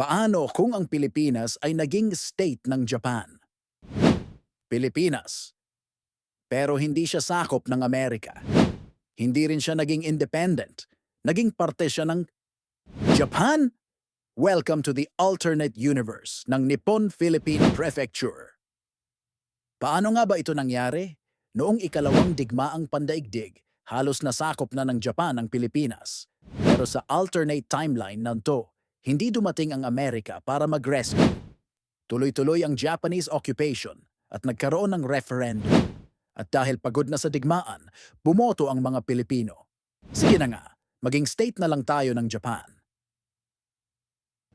Paano kung ang Pilipinas ay naging state ng Japan? Pilipinas. Pero hindi siya sakop ng Amerika. Hindi rin siya naging independent. Naging parte siya ng Japan? Welcome to the alternate universe ng Nippon Philippine Prefecture. Paano nga ba ito nangyari? Noong ikalawang digmaang pandaigdig, halos nasakop na ng Japan ang Pilipinas. Pero sa alternate timeline nanto, hindi dumating ang Amerika para mag-rescue. Tuloy-tuloy ang Japanese occupation at nagkaroon ng referendum. At dahil pagod na sa digmaan, bumoto ang mga Pilipino. Sige na nga, maging state na lang tayo ng Japan.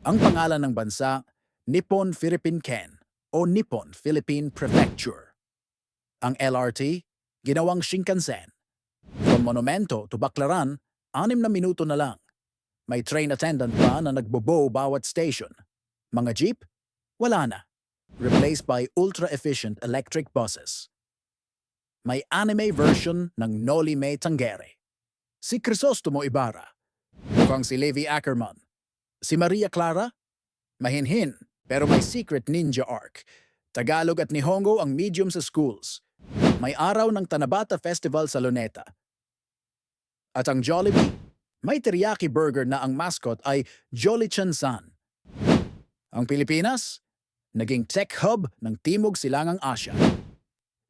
Ang pangalan ng bansa, Nippon Philippine Ken o Nippon Philippine Prefecture. Ang LRT, ginawang Shinkansen. From Monumento to Baclaran, anim na minuto na lang. May train attendant pa na nagbobow bawat station. Mga jeep? Wala na. Replaced by ultra-efficient electric buses. May anime version ng Noli Me Tangere. Si Crisostomo Ibarra. Mukhang si Levi Ackerman. Si Maria Clara? Mahinhin, pero may secret ninja arc. Tagalog at Nihongo ang medium sa schools. May araw ng Tanabata Festival sa Luneta. At ang Jollibee? May teriyaki burger na ang mascot ay Jolly San. Ang Pilipinas? Naging tech hub ng Timog Silangang Asya.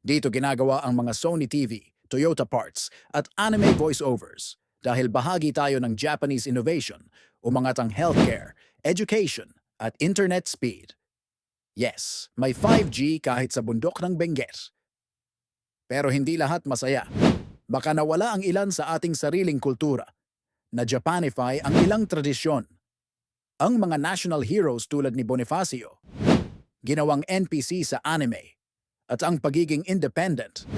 Dito ginagawa ang mga Sony TV, Toyota parts at anime voiceovers dahil bahagi tayo ng Japanese innovation, umangat ang healthcare, education at internet speed. Yes, may 5G kahit sa bundok ng Benguet. Pero hindi lahat masaya. Baka nawala ang ilan sa ating sariling kultura. Na Japanify ang ilang tradisyon. Ang mga national heroes tulad ni Bonifacio, ginawang NPC sa anime, at ang pagiging independent.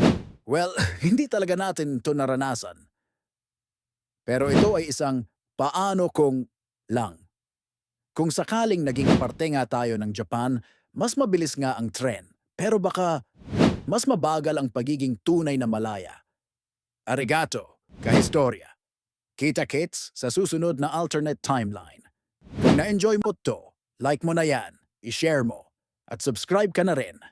Well, hindi talaga natin ito naranasan. Pero ito ay isang paano kung lang. Kung sakaling naging parte nga tayo ng Japan, mas mabilis nga ang tren. Pero baka mas mabagal ang pagiging tunay na malaya. Arigato, kahistorya. Kita-kits sa susunod na alternate timeline. Kung na-enjoy mo to, like mo na yan, i-share mo, at subscribe ka na rin